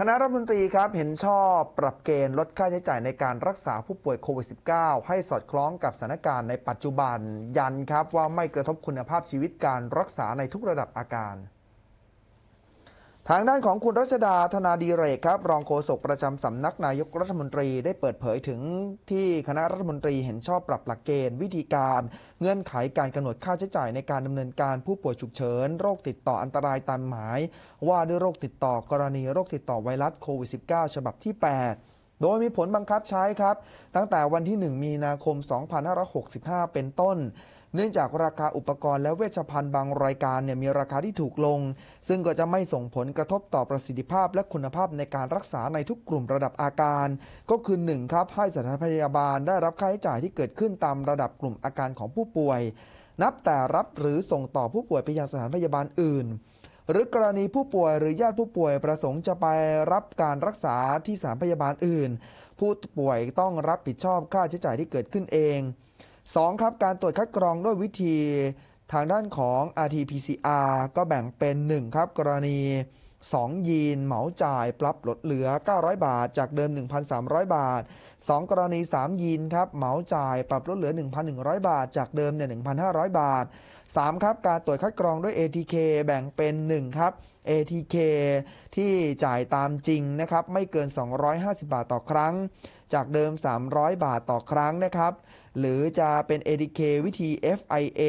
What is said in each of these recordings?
คณะรัฐมนตรีครับเห็นชอบปรับเกณฑ์ลดค่าใช้จ่ายในการรักษาผู้ป่วยโควิด -19 ให้สอดคล้องกับสถานการณ์ในปัจจุบันยันครับว่าไม่กระทบคุณภาพชีวิตการรักษาในทุกระดับอาการ ทางด้านของคุณรัชดาธนาดีเรกครับรองโฆษกประจำสำนักนายกรัฐมนตรีได้เปิดเผยถึงที่คณะรัฐมนตรีเห็นชอบปรับหลักเกณฑ์ วิธีการเงื่อนไขการกำหนดค่าใช้จ่ายในการดำเนินการผู้ป่วยฉุกเฉิน โรคติดต่ออันตรายตามหมาย ว่าด้วยโรคติดต่อกรณีโรคติดต่อไวรัสโควิด -19 ฉบับที่ 8 โดยมีผลบังคับใช้ครับ ตั้งแต่วันที่ 1 มีนาคม 2565 เป็นต้น เนื่องจากราคาอุปกรณ์และเวชภัณฑ์บางรายการเนี่ยมีราคาที่ถูกลง ซึ่งก็จะไม่ส่งผลกระทบต่อประสิทธิภาพและคุณภาพในการรักษาในทุกกลุ่มระดับอาการ ก็คือ 1 ครับ ให้สถานพยาบาลได้รับค่าใช้จ่ายที่เกิดขึ้นตามระดับกลุ่มอาการของผู้ป่วย นับแต่รับหรือส่งต่อผู้ป่วยไปยังสถานพยาบาลอื่น หรือกรณีผู้ป่วยหรือญาติผู้ป่วยประสงค์จะไปรับการรักษาที่สถานพยาบาลอื่น ผู้ป่วยต้องรับผิดชอบค่าใช้จ่ายที่เกิดขึ้นเอง 2. ครับการตรวจคัดกรองด้วยวิธี ทางด้านของ RT-PCR ก็แบ่งเป็น 1 ครับกรณี 2 ยีน เหมาจ่ายปรับลดเหลือ 900 บาท จากเดิม 1,300 บาท 2 กรณี 3 ยีนครับเหมาจ่ายปรับลดเหลือ 1,100 บาท จากเดิมเนี่ย1,500 บาท 3 ครับ การตรวจคัดกรองด้วย ATK แบ่งเป็น 1 ครับ ATK ที่จ่ายตามจริงนะครับไม่เกิน 250 บาทต่อครั้ง จากเดิม 300 บาทต่อครั้งนะครับ หรือจะเป็น ATK วิธี FIA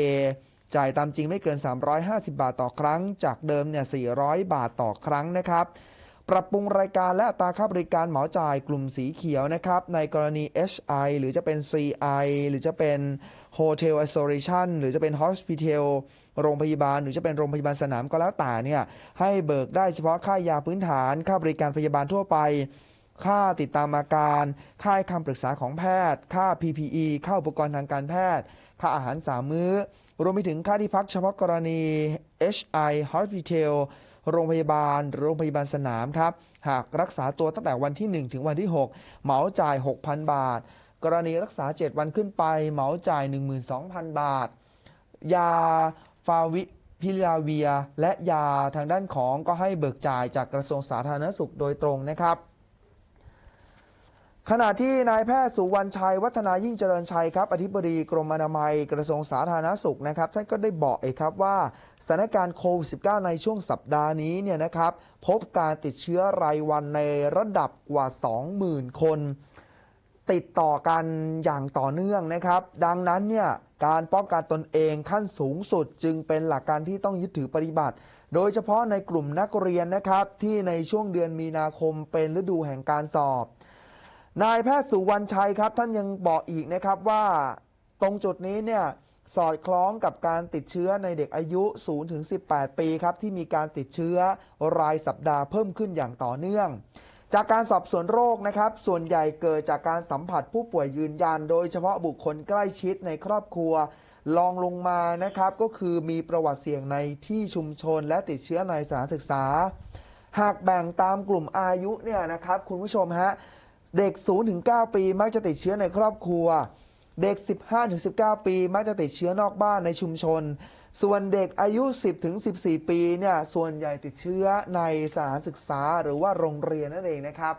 จ่ายตามจริงไม่เกิน 350 บาทต่อครั้ง จากเดิมเนี่ย 400 บาทต่อครั้งนะครับ ปรับปรุงรายการและอัตราค่าบริการเหมาจ่ายกลุ่มสีเขียวนะครับ ในกรณี HI หรือจะเป็น CI หรือจะเป็น Hotel Isolation หรือจะเป็น Hospital โรงพยาบาลหรือจะเป็นโรงพยาบาลสนามก็แล้วแต่เนี่ยให้เบิกได้เฉพาะค่ายาพื้นฐาน ค่าบริการพยาบาลทั่วไป ค่าติดตามอาการ ค่าคำปรึกษาของแพทย์ ค่า PPE ค่าอุปกรณ์ทางการแพทย์ ค่าอาหารสามมื้อ รวมไปถึงค่าที่พักเฉพาะกรณี HI Hospital โรงพยาบาลหรือโรงพยาบาลสนามครับ หากรักษาตัวตั้งแต่วันที่ 1 ถึงวันที่ 6 เหมาจ่าย 6,000 บาท กรณีรักษา 7 วันขึ้นไป เหมาจ่าย 12,000 บาท ยาฟาวิพิลาเวีย และยาทางด้านของก็ให้เบิกจ่ายจากกระทรวงสาธารณสุขโดยตรงนะครับ ขณะที่นายแพทย์สุวรรณชัย วัฒนายิ่งเจริญชัยครับอธิบดีกรมอนามัยกระทรวงสาธารณสุขนะครับท่านก็ได้บอกเองครับว่าสถานการณ์โควิด -19 ในช่วงสัปดาห์นี้เนี่ยนะครับพบการติดเชื้อรายวันในระดับกว่า 20,000 คน ติดต่อกันอย่างต่อเนื่องนะครับ ดังนั้นเนี่ยการป้องกันตนเองขั้นสูงสุดจึงเป็นหลักการที่ต้องยึดถือปฏิบัติ โดยเฉพาะในกลุ่มนักเรียนนะครับที่ในช่วงเดือนมีนาคมเป็นฤดูแห่งการสอบ นายแพทย์สุวรรณชัยครับ ท่านยังบอกอีกนะครับว่าตรงจุดนี้เนี่ยสอดคล้องกับการติดเชื้อในเด็กอายุ 0-18 ปีครับ ที่มีการติดเชื้อรายสัปดาห์เพิ่มขึ้นอย่างต่อเนื่อง จากการสอบสวนโรคนะครับ ส่วนใหญ่เกิดจากการสัมผัสผู้ป่วยยืนยัน โดยเฉพาะบุคคลใกล้ชิดในครอบครัวลองลงมานะครับ ก็คือมีประวัติเสี่ยงในที่ชุมชนและติดเชื้อในสถานศึกษา หากแบ่งตามกลุ่มอายุเนี่ยนะครับ คุณผู้ชมฮะ เด็ก 0-9 ปีมักจะติดเชื้อในครอบครัว เด็ก 15-19 ปีมักจะติดเชื้อนอกบ้านในชุมชน ส่วนเด็กอายุ 10-14 ปีเนี่ยส่วนใหญ่ติดเชื้อในสถานศึกษาหรือว่าโรงเรียนนั่นเองนะครับ